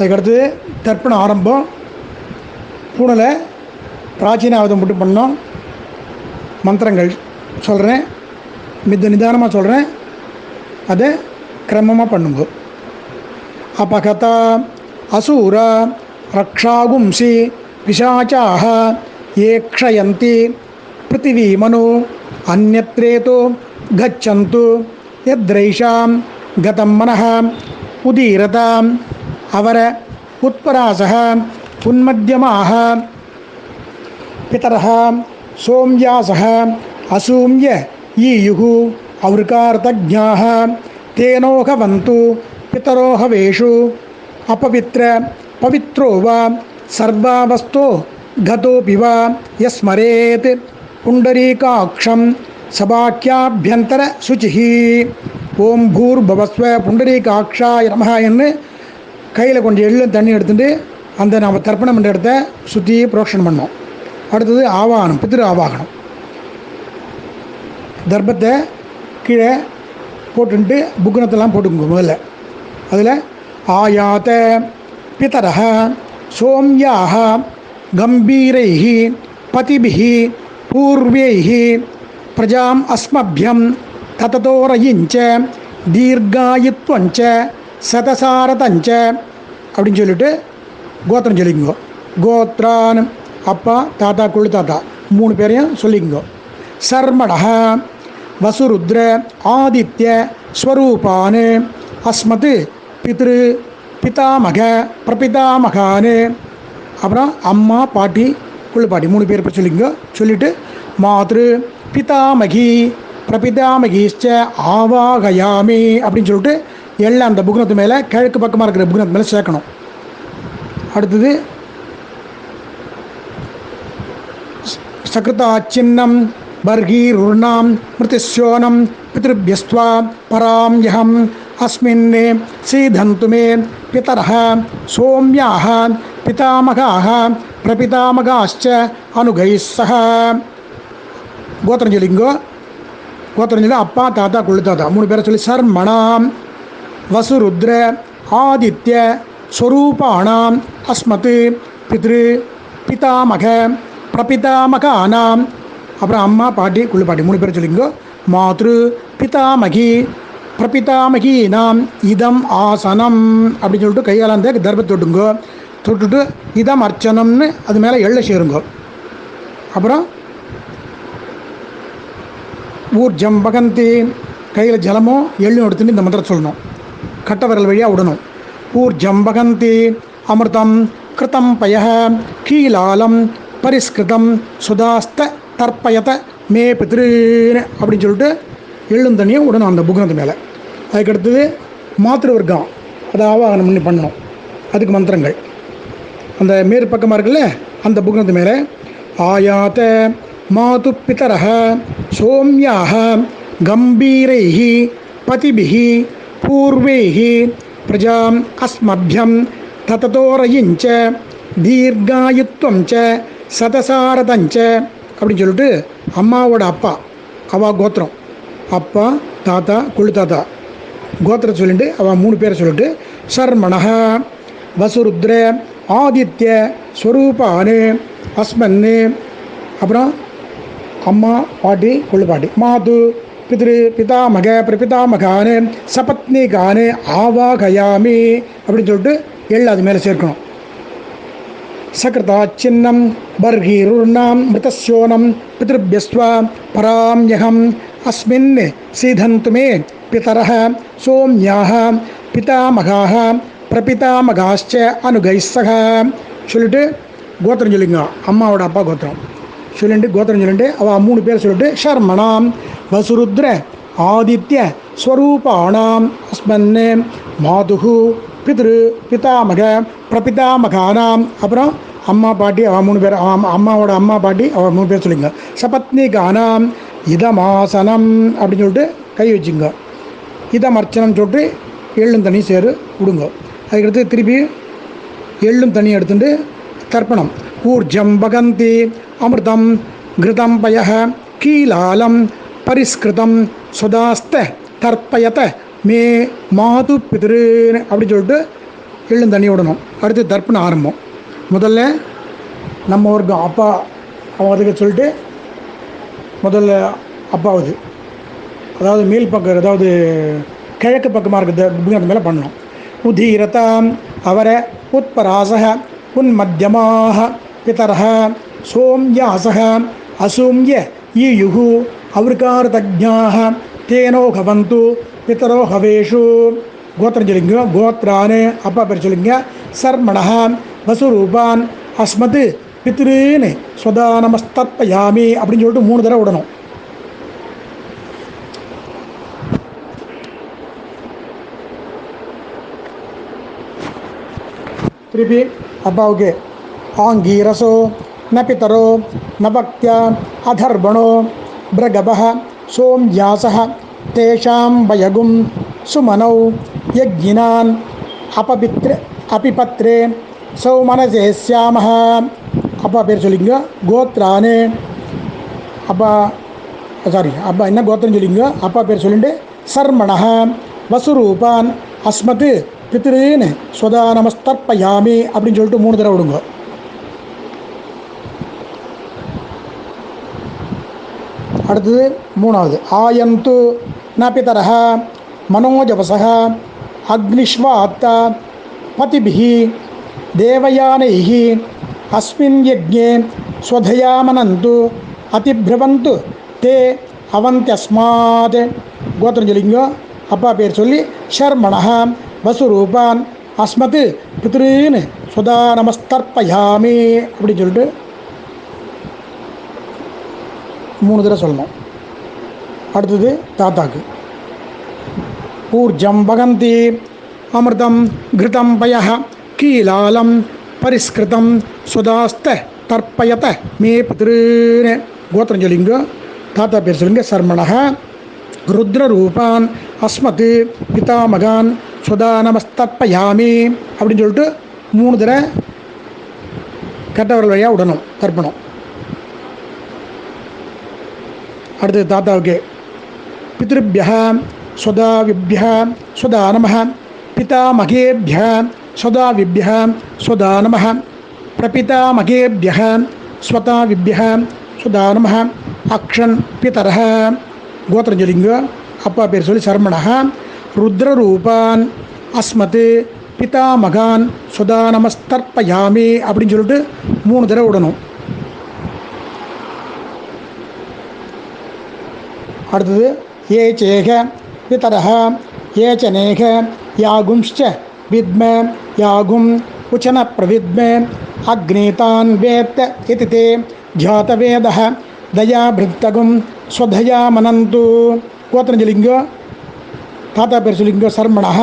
அதுக்கடுத்து தர்ப்பண ஆரம்பம். பூனலை பிராச்சீனாவதம் மட்டும் பண்ணோம். மந்திரங்கள் சொல்கிறேன் மித்த நிதானமாக சொல்கிறேன் அதை கிரமமாக பண்ணுங்க. அபகத அசூர ரக்ஷாகும்சி பிசாச்சாக ஏக்ஷயந்தி பிருத்திவீமனு அந்நத்ரேதோ கச்சந்து எத்ரைஷாம் கதம் மனஹ உதீரதாம் अवर उत्परासः उन्मध्यमाः पितरः सोम्यासः असूम्य ईयुः अवृकार्तज्ञाः तेनोहवन्तु पितरोहवेषु अपवित्र पवित्रो वा सर्वावस्तो गतोऽपि वा यस्मरेत् पुण्डरीकाक्षं ओं भूर्भवस्व पुण्डरीकाक्षाय नमः एन् கையில் கொஞ்சம் எள்ளும் தண்ணி எடுத்துட்டு அந்த நம்ம தர்ப்பணம் பண்ணுற இடத்த சுற்றி புரோக்ஷன் பண்ணோம் அடுத்தது ஆவாகனம் பித்திரு ஆவாகனம். தர்ப்பத்தை கீழே போட்டுன்ட்டு புக்குனத்தெல்லாம் போட்டுக்கோங்க முதல்ல. அதில் ஆயாத்த பிதரः சோம்யாக கம்பீரைः பதிபிஹி பூர்வைः பிரஜாம் அஸ்மபியம் தததோரயிஞ்ச தீர்காயுத்வஞ்ச சதசாரதஞ்ச அப்படின்னு சொல்லிட்டு கோத்திரம் சொல்லிக்குங்கோ. கோத்ரான் அப்பா தாத்தா குழு தாத்தா. மூணு பேரையும் சொல்லிக்குங்கோ. சர்மடக வசுருத்ர ஆதித்ய ஸ்வரூபானு அஸ்மத் பித்ரு பிதாமக பிரபிதாமகானு. அப்புறம் அம்மா பாட்டி குழு பாட்டி. மூணு பேர் பேர் சொல்லிக்கோ சொல்லிவிட்டு மாத்ரு பிதாமகி பிரபிதாமகிஷ்ச ஆவாகயாமி அப்படின்னு சொல்லிட்டு எல்லாம் அந்த புக்னத்து மேலே கிழக்கு பக்கமாக இருக்கிற புக்னத்து மேலே சேர்க்கணும். அடுத்தது சகிருதா சின்னம் சகிருதாச்சின்னம் பர்கீருர்ணாம் மிருதிஸ்யோனம் பிதிருபியஸ்வா பராம் யகம் அஸ்மின் சீதந்து மே பிதரः சோம்யாः பிதாமகாः பிரபிதாமகாश्च அனுகைः சக கோத்திரம் சொல்லிங்கோ கோத்திரம் சொல்லி அப்பா தாத்தா குழு தாத்தா மூணு பேரை சொல்லி சர்மணாம். வசுருத்ர ஆதித்ய ஸ்வரூபாணாம் அஸ்மத் பித்ரு பிதாமக பிரபிதாமகானாம் அப்புறம் அம்மா பாட்டி குளிப்பாட்டி மூணு பேர் சொல்லிங்கோ மாத்ரு பிதாமகி பிரபிதாமகீனாம் இதம் ஆசனம் அப்படின்னு சொல்லிட்டு கையால் அந்த தர்பத்தை தொட்டுங்கோ. தொட்டுட்டு இதம் அர்ச்சனம்னு அது மேலே எள்ளை சேருங்கோ. அப்புறம் ஊர்ஜம் பகந்தி கையில் ஜலமோ எள்ளும் எடுத்துன்னு இந்த மந்திரம் சொல்லணும். கட்டவரல் வழியாக விடணும் ஊர்ஜம் பகந்தி அமிர்தம் கிருத்தம் பய கீலாலம் பரிஸ்கிருதம் சுதாஸ்த தர்ப்பயத மே பித்ருன்னு அப்படின்னு சொல்லிட்டு எள்ளும் தண்ணியும் விடணும் அந்த புக்னத்து மேலே. அதுக்கடுத்தது மாத்திரு வர்க்கம் அதை ஆவாகனம் பண்ணி பண்ணணும். அதுக்கு மந்திரங்கள். அந்த மேற்பக்கமாக இருக்குல்ல அந்த புக்னத்து மேலே. ஆயாத்த மாது பிதரः சோம்யாக கம்பீரைः பதிபிகி பூர்வைः பிரஜாம் அஸ்மபியம் தததோரயிஞ்ச தீர்காயுத்வம் ச சதசாரதஞ்ச அப்படின்னு சொல்லிட்டு அம்மாவோட அப்பா அவா கோத்திரம். அப்பா தாத்தா குழு தாத்தா. கோத்திரம் சொல்லிட்டு அவள் மூணு பேரை சொல்லிட்டு சர்மணः வசுருத்ர ஆதித்ய ஸ்வரூபானு அஸ்மன்னு அப்புறம் அம்மா பாட்டி கொள்ளு பாட்டி மாது பித்ரு பிதாமக பிரபிதாமகானு சபத்னிகானு ஆவாகயாமி அப்படின்னு சொல்லிட்டு எள்ளு அது மேலே சேர்க்கணும். சகிருதாச்சின்னம் பர்கீருர்ணாம் மிருதஸ்யோனம் பிதிருபியஸ்வ பராம்யகம் அஸ்மின் சீதந்து மே பிதரः சோம்யாः பிதாமகாः பிரபிதாமகாश्च அனுகைः சக சொல்லிட்டு கோத்திரம் சொல்லிங்க அம்மாவோட அப்பா கோத்திரம் சொல்லிட்டு கோத்திரம் சொல்லிட்டு அவள் மூணு பேர் சொல்லிட்டு ஷர்மணாம் வசுருத்ர ஆதித்ய ஸ்வரூபாணாம் அஸ்மன் மாதுகு பித்ரு பிதாமக பிரபிதாமகானாம். அப்புறம் அம்மா பாட்டி அவள் மூணு பேர் அவன் அம்மாவோட அம்மா பாட்டி அவள் மூணு பேர் சொல்லிங்க. சபத்னிகானாம் இதமாசனம் அப்படின்னு சொல்லிட்டு கை வச்சுங்க. இதம் அர்ச்சனம் சொல்லிட்டு எள்ளும் தண்ணி சேரு விடுங்க அதுக்கடுத்து திருப்பி எள்ளும் தண்ணி எடுத்துட்டு தர்ப்பணம். ஊர்ஜம் பகந்தி அமிர்தம் கிருதம் பய கீலாலம் பரிஸ்கிருதம் சுதாஸ்த தர்ப்பயத மே மாது பிதிருன்னு அப்படின்னு சொல்லிட்டு எள்ளும் தண்ணி விடணும். அடுத்து தர்ப்பணம் ஆரம்பம். முதல்ல நம்ம ஒரு அப்பா அவங்களுக்கு சொல்லிட்டு முதல்ல அப்பாவது. அதாவது மேல் பக்கம் அதாவது கிழக்கு பக்கமாக இருக்கிற அந்த மேலே பண்ணணும். உதீரதாம் அவர உத்பராசக உன்மத்தியமாக பிதரக சோம்யாசக அசூம்ய ஈயுः அவருக்காரதஜ்ஞாः தேனோ ஹவந்து பித்தரோ ஹவேஷு. கோத்திரம் சொல்லிங்க கோத்ரான்னு அப்பா பேர் சொல்லிங்க சர்மணः வசுரூபான் அஸ்மத் பித்ருன்னு ஸ்வதா நமஸ்தர்ப்பயாமி அப்படின்னு சொல்லிட்டு மூணு தடவை விடணும். திருப்பி அப்பாவுக்கு ஆங்கீரசோ ந பிதரோ ந பக்தியா அதர்பணோ பிரகபः சோம்யாசः தேஷாம் வயகும் சுமனௌ யஜ்ஞினான் அபபித்ர அபிபத்ரே சௌமனசே சியாமः அப்பா பேர் சொல்லிங்க கோத்ரானு அப்பா சாரி அப்பா என்ன கோத்திரம் சொல்லிங்க அப்பா பேர் சொல்லிட்டு சர்மணः வசுரூபான் அஸ்மத் பித்ருன்னு ஸ்வதா நமஸ்தர்ப்பயாமி அப்படின்னு சொல்லிட்டு மூணு தடவை விடுங்க அடுத்தது மூணாவது ஆயந்து ந பிதரः மனோஜவசः அக்னிஷ்வாத்த பதிபிः தேவயானைः அஸ்மின் யஜ்ஞே ஸ்வதயாமனந்து அதிபிரவந்து தே அவந்தியஸ்மாத் கோத்திரம் சொல்லிங்க அப்பா பேர் சொல்லி ஷர்மணः வசுரூபான் அஸ்மத் பித்ருன்னு சுதா நமஸ்தர்ப்பயாமி அப்படின்னு சொல்லிட்டு மூணு தடவை சொல்லணும். அடுத்தது தாத்தாக்கு. ஊர்ஜம் வகந்தி அமிர்தம் கிருதம் பய கீலாலம் பரிஸ்கிருதம் சுதாஸ்த தர்ப்பயத மே பித்ருன்னு கோத்திரம் சொல்லிங்க. தாத்தா பேர் சொல்லுங்க. சர்மணः ருத்ரரூபான் அஸ்மத் பிதாமகான் சுதா நமஸ்தர்ப்பயாமி அப்படின்னு சொல்லிட்டு மூணு தடவை கெட்டவர்கள் வழியாக விடணும் தர்ப்பணம். அடுத்து தாத்தாவுக்கு. பித்ருபிய ஸ்வதாவிபிய ஸ்வதா நம பிதாமகேபிய ஸ்வதாவிபிய ஸ்வதா நம பிரபிதாமகேபிய ஸ்வதாவிபிய ஸ்வதா நம அக்ஷன் பிதர கோத்திரம் சொல்லிங்க அப்பா பேர் சொல்லி சர்மணः ருத்ரரூபான் அஸ்மத் பிதாமகான் சுதா நமஸ்தர்ப்பயாமி அப்படின்னு சொல்லிட்டு மூணு தடவை விடணும். அடுத்தது ஏ சேக பிதரः ஏ ச நேக யாகும்श्च வித்ம யாகும் உச்சன பிரவித்ம அக்னீதான் வேத்த இதி தே ஜாதவேதः தயாபிருத்தகும் ஸ்வதயா மனந்து கோத்திரம் சொல்லிங்கோ தாத்தா பேர் சொல்லிங்கோ சர்மணः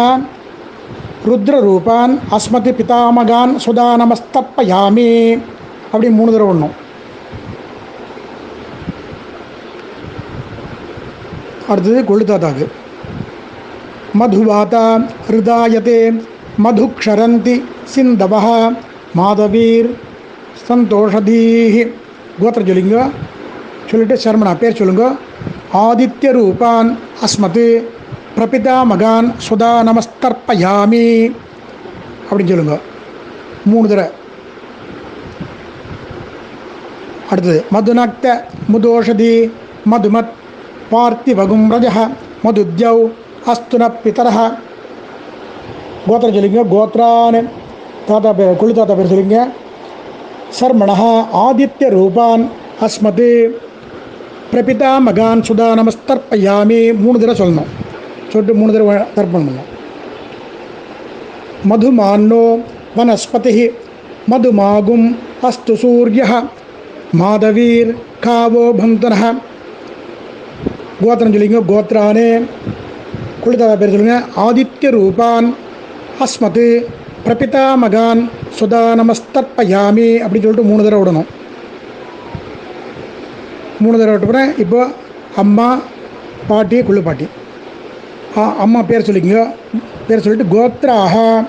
ருத்ரரூபான் அஸ்மத் பிதாமகான் சுதா நமஸ்தப்பயாமி அப்படி மூணு தடவை விடணும் அடுத்தது கொள்ளுதாத்தாக்கு மதுவாதா ஹிருதாயதே மதுக்ஷரந்தி சிந்தவः மாதவீர் சந்தோஷதீஹி கோத்திரம் சொல்லிங்க சொல்லிட்டு சர்மனா பேர் சொல்லுங்க ஆதித்ய ரூபான் அஸ்மத் பிரபிதா மகான் சுதா நமஸ்தர்ப்பயாமி அப்படின்னு சொல்லுங்க மூணு தடவை அடுத்தது மதுநக்த முதோஷதி மதுமத் பார்த்திவகும் ரஜ மதுத்யௌ அஸ்துன பிதரः கோத்திரம் சொல்லிங்க கோத்ரான் தாத்தா பேர் குழு தாத்தா பேர் சொல்லிங்க சர்மணः ஆதித்ய ரூபான் அஸ்மத் பிரபிதா மகான் சுதா நமஸ்தர்ப்பயாமி மூணு தடவை சொல்லணும் சொல்லிட்டு மூணு தடவை தர்ப்பணம் பண்ணணும் மதுமான்னோ வனஸ்பதி மதுமாகும் அஸ்து சூரிய மாதவீர் காவோ பந்தன கோத்திரம் சொல்லிங்க கோத்ரானே குளிதாதா பேர் சொல்லுங்க. ஆதித்ய ரூபான். அஸ்மத் பிரபிதா மகான். சுதா நமஸ்தர்பயாமி அப்படின்னு சொல்லிட்டு மூணு தடவை விடணும். மூணு தடவை விட்டுப்புறேன் இப்போ அம்மா பாட்டி குள்ளு பாட்டி அம்மா பேர் சொல்லிங்க பேர் சொல்லிட்டு கோத்ராக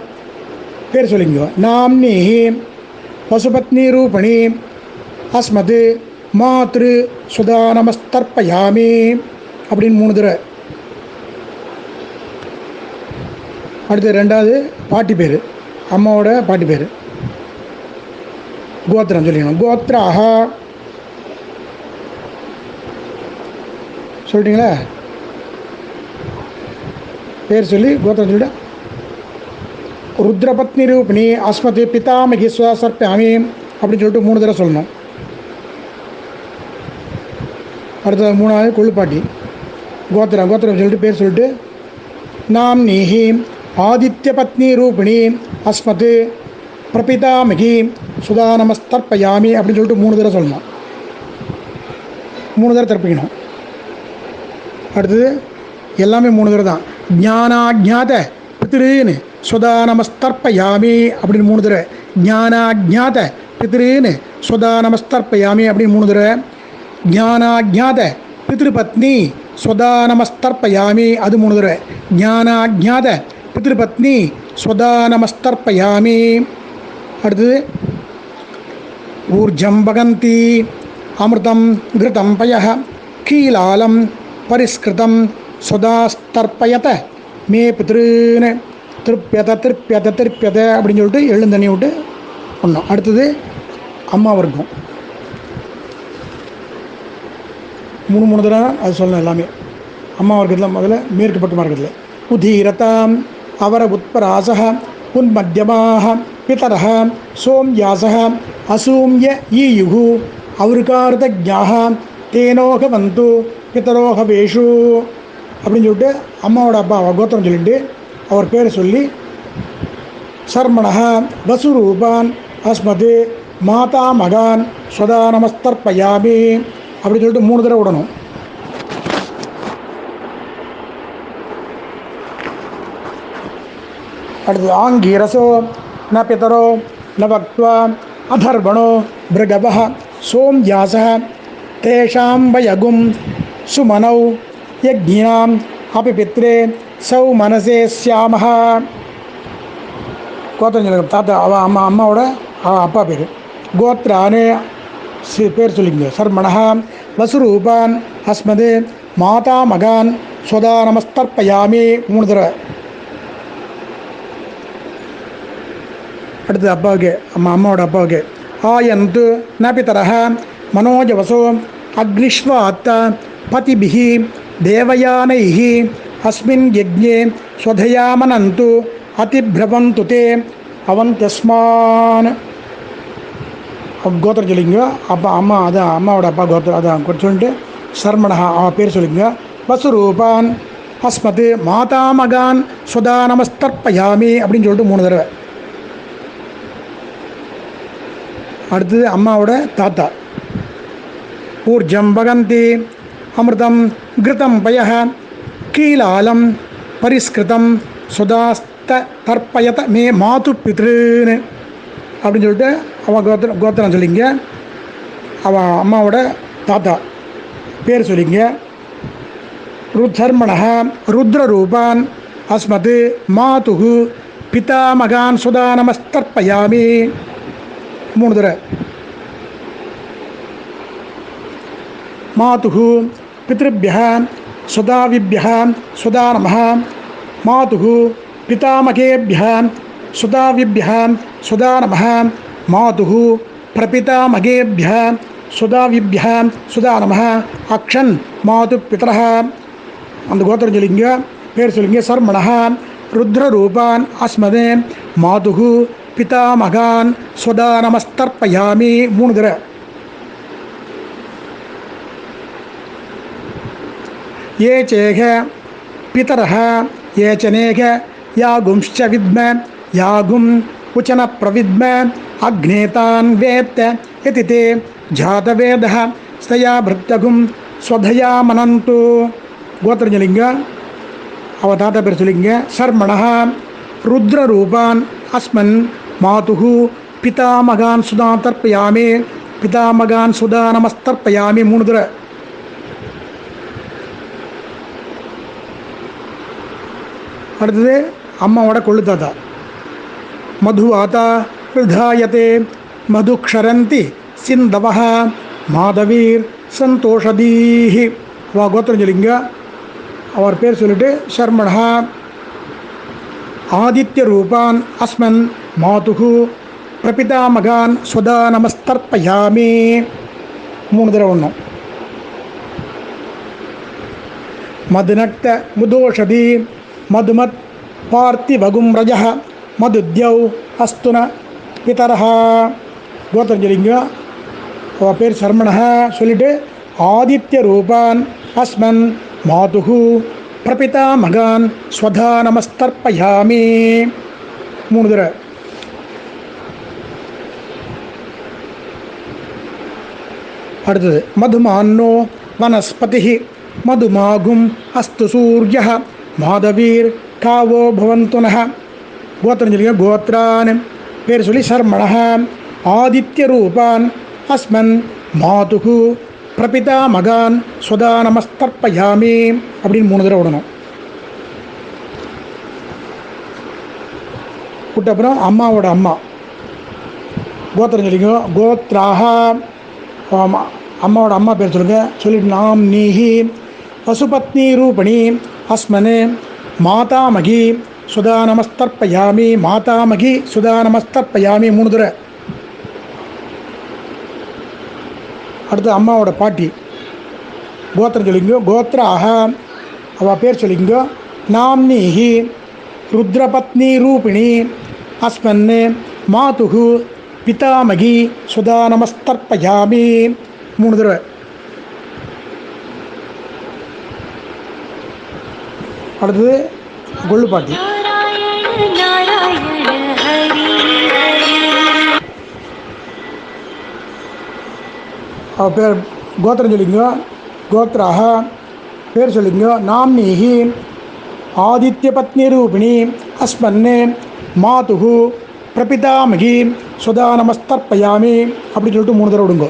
பேர் சொல்லிங்க நாம்னி பசுபத்னி ரூபணி. அஸ்மத் மாத்ரு. சுதா நமஸ்தர்பயாமி. அப்படின்னு மூணு தடவை. அடுத்து ரெண்டாவது பாட்டி பேர். அம்மாவோட பாட்டி பேர். கோத்திரம் சொல்லிக்கணும். அஹா சொல்லிட்டீங்களா பேர் சொல்லி கோத்திரம் சொல்லிட்டு? ருத்ரபத்னி ரூபிணி அஸ்மதி பிதாமகி சுவாசர்ப்பியாமி அப்படின்னு சொல்லிட்டு மூணு தடவை சொல்லணும். அடுத்தது மூணாவது கொள்ளுப்பாட்டி. கோத்திரம் கோத்திரம் சொல்லிட்டு பேர் சொல்லிட்டு நாம் நீஹி ஆதித்ய பத்னி ரூபிணி அஸ்மத் பிரபிதாமகி சுதா நமஸ்தர்ப்பயாமி அப்படின்னு சொல்லிட்டு மூணு தடவை சொல்லணும். மூணு தடவை தர்ப்பிக்கணும். அடுத்தது எல்லாமே மூணு தடவை தான். ஜானாஜாத பித்திருன்னு சுதா நமஸ்தர்ப்பயாமி அப்படின்னு மூணு தடவை. ஜானாஜாத பித்திருன்னு சுதா நமஸ்தர்ப்பயாமி அப்படின்னு மூணு தடவை. ஞானாஜாத பித்ருபத்னி ஸ்வதா நமஸ்தர்ப்பயாமி அது மூணு தடவை. ஞானாஜாத பித்ருபத்னி ஸ்வதா நமஸ்தர்ப்பயாமி அடுத்தது ஊர்ஜம் பகந்தி அமிர்தம் கிருதம் பய கீலாலம் பரிஸ்கிருதம் சுதாஸ்தர்ப்பயத மே பித்ருன்னு. திருப்பியத திருப்பியத திருப்பியத அப்படின்னு சொல்லிட்டு எழுந்தண்ணி விட்டு பண்ணோம் அடுத்தது அம்மா வர்க்கம் மூணு மூணு தடவை தான் அது சொல்லணும் எல்லாமே. அம்மா வர்க்கத்தில் முதல்ல மேற்கு பட்டு மார்க்கத்தில். உதீரதாம் அவர உத்பராசக உன்மத்தியமாக பிதரः சோம்யாசக அசூம்ய ஈயுகு அவருக்கார்த்தஜாக தேனோக வந்து பிதரோக வேஷு அப்படின்னு சொல்லிட்டு அம்மாவோட அப்பா கோத்திரம் சொல்லிட்டு அவர் பேரை சொல்லி சர்மணக வசுரூபான் அஸ்மது மாதா மகான் ஸ்வதா நமஸ்தர்ப்பயாமி அப்படி சொல்லிட்டு மூணு தடவை விடணும் அடுத்து ஆங்கீரசோ ந பிதரோ ந பக்வா அதர்வணோ பிருகவ சோம்யாச தேஷாம் வயகும் சுமனௌ யஜ்ஞாம் அபி பித்ரே சௌ மனசே சியாமஹ கோத்திரம் சொல்லுங்க தாத்தா அவ அம்மா அம்மாவோட அவ அப்பா பேர் கோத்ரானு சி- பேர் சொல்லிங்க சர் சர்மணா வசுரூபான் அஸ்மது மாதா மகான் ஸ்வதா நமஸ்தர்ப்பயாமி. மூணு தடவை. அடுத்து அப்பாவுக்கு அம்மா அம்மாவோட அப்பாவுக்கு. ஆயந்து ந மனோஜவசோ அக்னிஷ்வாத்த பதிபிஹி தேவயானைஹி. அஸ்மின் யஜ்ஞே ஸ்வதயாமனந்து அதிபிரவந்து தே அவந்தஸ்மான். கோத்திர சொல்லிங்க அப்பா அம்மா அதான் அம்மாவோட அப்பா கோத்திரம் அதான். கொஞ்சம் சொல்லிட்டு சர்மணா அவன் பேர் சொல்லிங்க வசுரூபான் அஸ்மத் மாதா மகான் சுதா நமஸ்தர்ப்பயாமி அப்படின்னு சொல்லிட்டு மூணு தடவை. அடுத்தது அம்மாவோட தாத்தா. ஊர்ஜம் பகந்தி அமிர்தம் கிருதம் பய கீலாலம் பரிஸ்கிருதம் சுதாஸ்த தர்ப்பயத மே மாது பித்ருன்னு அப்படின்னு சொல்லிட்டு அவன் கோத்திரம் கோத்திரம் சொல்லிங்க. அவன் அம்மாவோட தாத்தா. பேர் சொல்லிங்க. ருத்தர்மண ருத்ரரூபான் அஸ்மத் மாதுகு பிதாமகான் சுதா நமஸ்தர்ப்பயாமி மூணு தடவை மாதுகு பித்ருபிய சுதாவிபிய சுதா நம மாதுகு பிதாமகேபிய சுதாவிபிய சுதா நம மாதுகு பிரபிதாமகேபிய சுதாவிபிய சுதா நம அக்ஷன் மாது பிதரः அந்த கோத்திரம் சொல்லிங்க பேர் சொல்லிங்க சர்மண ருத்ரரூபான் அஸ்மதே மாதுகு பிதாமகான் ஸ்வதா நமஸ்தர்ப்பயாமி மூணு தடவை ये चेह पितरः ये च नेह यागुंश्च विद्म यागुम् उचन प्रविद्म अग्नेतान् वेत्त इति ते जातवेदः स्तया भृत्यगुं स्वधया मनन्तु गोत्रजलिङ्ग அவ தாத்தா பேர் சொல்லிங்க சர்மணः ருத்ரரூபான் அஸ்மன் மாதுகு பிதாமகான் சுதா தர்ப்பயாமி பிதாமகான் சுதா நமஸ்தர்ப்பயாமி மூணு தடவை அடுத்தது அம்மாவோட கொள்ளு தாத்தா மதுவாதா விருதாயத்தே மதுக்ஷரந்தி சிந்தவः மாதவீர் சந்தோஷதீஹி அவ கோத்திரம் சொல்லிங்க அவர் பேர் சொல்லிட்டு சர்மணா ஆதித்ய ரூபான் அஸ்மன் மாதுகு பிரபிதாமகான் சுதா நமஸ்தர்ப்பயாமி மூணு தடவை ஒன்றும் மதுநக்த முதோஷதி மதுமத் பார்த்திவகும் ரஜ மதுத்யௌ அஸ்துன பிதரஹ கோத்திரம் சொல்லிங்க அவள் பேர் சர்மணா சொல்லிட்டு ஆதித்ய ரூபான் அஸ்மன் மாதுகு பிரபிதா மகான் ஸ்வதா நமஸ்தர்ப்பயாமி மூணு தடவை அடுத்தது மதுமான்னோ வனஸ்பதி மதுமாகும் அஸ்து சூரிய மாதவீர் காவோ பவந்து கோத்திரம் சொல்லிங்க கோத்ரான் பேர் சொல்லி சர்மண ஆதித்ய ரூபான் அஸ்மன் மாதுகு பிரபிதா மகான் சுதா நமஸ்தர்ப்பயாமி அப்படின்னு மூணு தடவை விடணும் விட்ட அப்புறம் அம்மாவோட அம்மா கோத்திரம் சொல்லிங்க கோத்ராக அம்மாவோட அம்மா பேர் சொல்லுங்க சொல்லிட்டு நாம் நீஹி பசுபத்னி ரூபணி அஸ்மனு மாதாமகி சுதா நமஸ்தர்ப்பயாமி மாதாமகி சுதா நமஸ்தர்ப்பயாமி மூணு தடவை அடுத்து அம்மாவோட பாட்டி. கோத்திரம் சொல்லிங்க கோத்ராக அவள் பேர் சொல்லிங்கோ நாம்னிஹி ருத்ரபத்னி ரூபிணி அஸ்மன் மாதுகு பிதாமகி சுதா நமஸ்தர்ப்பயாமி மூணு தடவை அடுத்தது கொள்ளு அவள் பேர் கோத்திரம் சொல்லிங்க கோத்ராக பேர் சொல்லிங்க நாம்னீஹி ஆதித்ய பத்னி ரூபிணி அஸ்மன்னு மாதுகு பிரபிதாமகி சுதா நமஸ்தர்ப்பயாமி அப்படின்னு சொல்லிட்டு மூணு தடவை விடுங்க.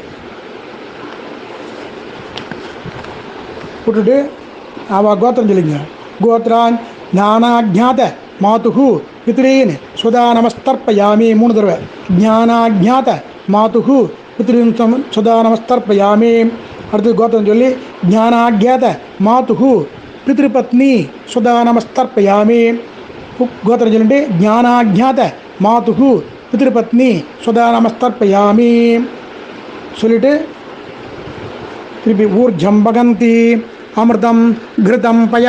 விட்டுட்டு அவள் கோத்திரம் சொல்லிங்க கோத்ரான் ஞானாஜாத மாதுகு பித்ரீன் சுதா நமஸ்தர்ப்பயாமி மூணு தடவை ஞானாஜாத மாதுகு பித்ரீன் சம- சுதா நமஸ்தர்ப்பயாமி அடுத்து கோத்திரம் சொல்லி ஞானாஜாத மாதுகு பித்ருபத்னி சுதா நமஸ்தர்ப்பயாமி உப் கோத்திரம் சொல்லிட்டு ஞானாஜாத மாதுகு பித்ருபத்னி சுதா நமஸ்தர்ப்பயாமி சொல்லிட்டு திருப்பி ஊர்ஜம் பகந்தி அமிர்தம் கிருதம் பய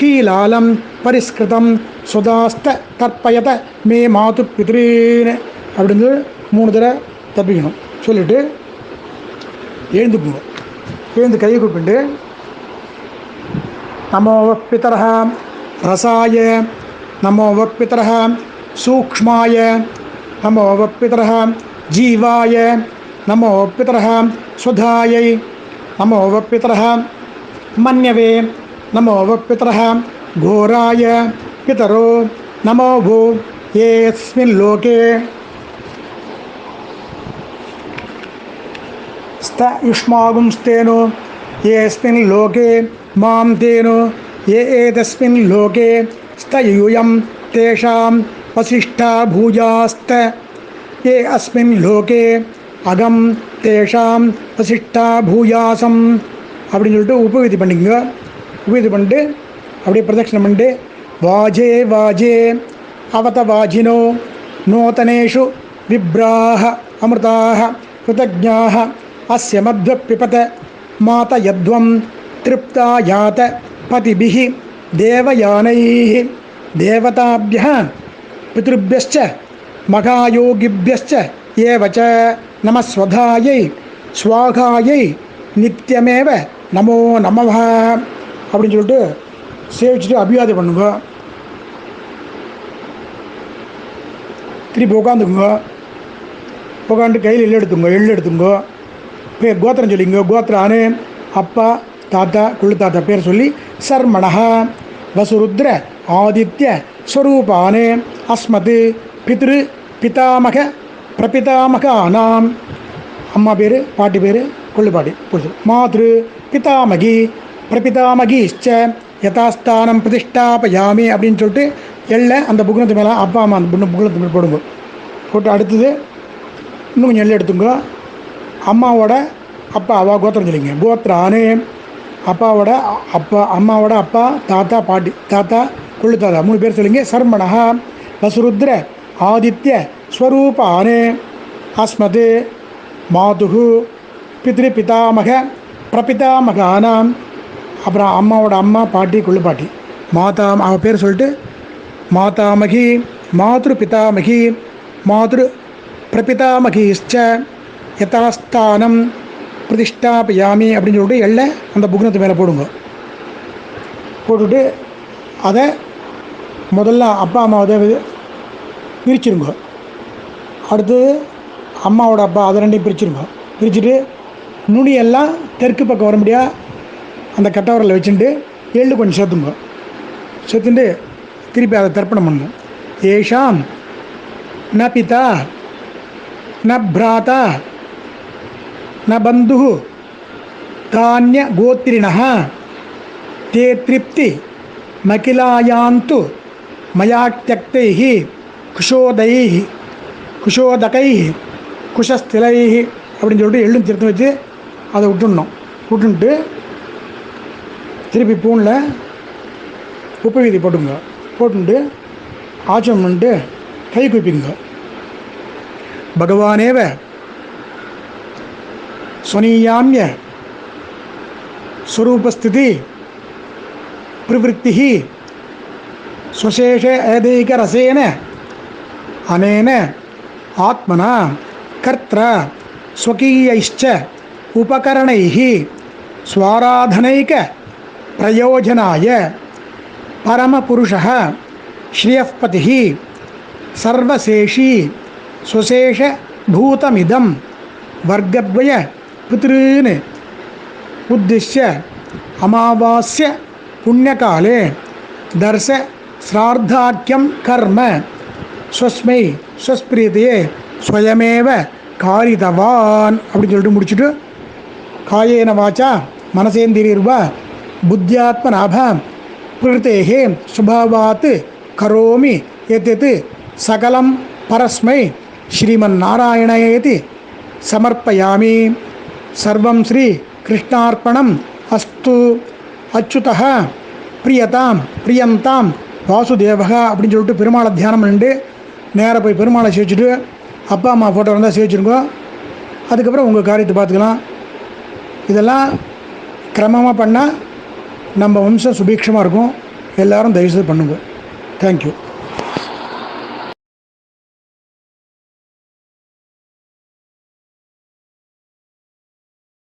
கீலாலம் பரிஸ்கிருதம் சுதாஸ்த தற்பயத மே மாது பித்ரீன் அப்படின்னு மூணு தடவை தப்பிக்கணும். சொல்லிட்டு போகணும். எழுந்து கையை கூப்பிட்டு நமோ பிதரः ரசாய நமோ பிதரः சூக்மாய நமோ பிதரः ஜீவாய நமோ பிதரः சுதாயை நமோ பிதரः மன்யவே நமோ பிதரः घोराय पितरो नमो भो येऽस्मिन् लोके स्त युष्मागुंस्तेनो येऽस्मिन् लोके मां तेनो ये एतस्मिन् लोके स्त यूयं तेषां वसिष्ठा भूयास्त ये अस्मिन् लोके அகம் தேஷாம் வசிஷ்டா பூயாசம் அப்படின்னு சொல்லிட்டு உபவிதி பண்ணிக்கங்க இப்படி இது பண்ணிட்டு அப்படியே பிரதட்சிணம் பண்ணிட்டு வாஜே வாஜே அவத வாஜினோ நூதனேஷு விப்ராஹ அமிர்தாக கிருதஜாக அஸ்ய மத்வ பிபத மாத யத்வம் திருப்தா யாத பதிபிஹி தேவயானைः தேவதாபிய பித்ருபியச்ச மகாயோகிபியச்ச ஏவச்ச நமஸ்வதாயை ஸ்வாகாயை நித்தியமேவ நமோ நமவா அப்படின்னு சொல்லிட்டு சேவிச்சுட்டு அபிவாதம் பண்ணுங்க. திருப்பி உட்காந்துக்குங்க. உட்காந்து கையில் எள்ளு எடுத்துங்க எள்ளு எடுத்துங்க. பேர் கோத்திரம் சொல்லிங்க கோத்திரானு அப்பா தாத்தா குழு தாத்தா பேர் சொல்லி சர்மணஹா வசுருத்ர ஆதித்ய ஸ்வரூபானே அஸ்மது பித்ரு பிதாமக பிரபிதாமகானாம். அம்மா பேர் பாட்டி பேர் கொள்ளுப்பாட்டி பாட்டி மாத்ரு பிதாமகி பிரபிதாமகிஷ்ச யதாஸ்தானம் பிரதிஷ்டாபயாமி அப்படின்னு சொல்லிட்டு எள்ள அந்த புக்னத்து மேலே அப்பா அம்மா அந்த புண்ணு புக்னத்து மேலே போடுங்க. போட்டு அடுத்தது இன்னும் கொஞ்சம் எள்ள எடுத்துங்க. அம்மாவோட அப்பா அவா கோத்திரம் சொல்லிங்க. கோத்ரானு அப்பாவோட அப்பா அம்மாவோட அப்பா தாத்தா பாட்டி தாத்தா கொள்ளு தாத்தா மூணு பேர் சொல்லிங்க. சர்மணா வசுருத்ர ஆதித்ய ஸ்வரூபானு. அஸ்மது மாதுகு பித்ரு பிதாமக பிரபிதாமகானாம். அப்புறம் அம்மாவோட அம்மா பாட்டி குள்ளு மாதா அவ பேர் சொல்லிட்டு மாதாமகி மாத்ரு பிதாமகி மாத்ரு பிரபிதாமகிஷ்ச யதாஸ்தானம் பிரதிஷ்டாபியாமி அப்படின்னு சொல்லிட்டு எள்ள அந்த புக்னத்து மேலே போடுங்க. போட்டுட்டு அதை முதல்ல அப்பா அம்மாவை பிரிச்சிருங்க அடுத்து அம்மாவோட அப்பா அதை ரெண்டையும் பிரிச்சிருங்க. பிரிச்சுட்டு நுனியெல்லாம் தெற்கு பக்கம் வர முடியா? அந்த கட்டவரில் வச்சுட்டு எள்ளு கொஞ்சம் சேர்த்துங்க சேர்த்துட்டு திருப்பி அதை தர்ப்பணம் பண்ணணும் ஏஷாம் ந பிதா ந பிராதா ந பந்து தானிய கோத்திரிணா தே திருப்தி మకిలాయాంతు మయాత్యక్తై குஷோதை కుషోదకై కుషస్థిலை அப்படின்னு சொல்லிட்டு எள்ளும் திருத்தம் வச்சு அதை விட்டுடணும் விட்டுன்ட்டு திருப்பி பூனில் உப்பு வீதி போட்டுங்க. போட்டுட்டு ஆச்சம் பண்ணிட்டு கை குவிப்பிங்க. பகவானேவ ஸ்வனீயாமிய ஸ்வரூபஸ்திதி பிரவருத்தி சுசேஷ ஏதைக ரசேன அனேன ஆத்மனா கர்த்திர ஸ்வகீயைச்ச உபகரணைஹி ஸ்வாராதனைக பிரயோஜனாய பரமபுருஷ ஸ்ரீயப்பதி சர்வசேஷி சுசேஷ பூதமிதம் வர்க்கத்வய பித்ருன்னு உத்திஷ்ய அமாவாஸ்ய புண்ணியகாலே தர்ச ஸ்ரார்த்தாக்கியம் கர்ம ஸ்வஸ்மை ஸ்வஸ்பிரீத்தையே ஸ்வயமேவ காரிதவான் அப்படின்னு சொல்லிட்டு முடிச்சுட்டு காயேன வாச்சா மனசேந்திரியர்வா புத்தியாத்மநாப பிரகிருத்தேகே சுபாவாத் கரோமி எத் சகலம் பரஸ்மை ஸ்ரீமன்னாராயணயேதி சமர்ப்பயாமி சர்வம் ஸ்ரீ கிருஷ்ணார்ப்பணம் அஸ்து அச்சுதா பிரியதாம் பிரியந்தாம் வாசுதேவக அப்படின்னு சொல்லிட்டு பெருமாளை தியானம் பண்ணிட்டு நேராக போய் பெருமாளை சேவிச்சுட்டு அப்பா அம்மா ஃபோட்டோ இருந்தால் சேவிச்சிருங்கோ. அதுக்கப்புறம் உங்கள் காரியத்தை பார்த்துக்கலாம். இதெல்லாம் கிரமமாக பண்ணால் நம்ம வம்சம் சுபீட்சமாக இருக்கும். எல்லாரும் தயவுசெய்து பண்ணுங்க. தேங்க்யூ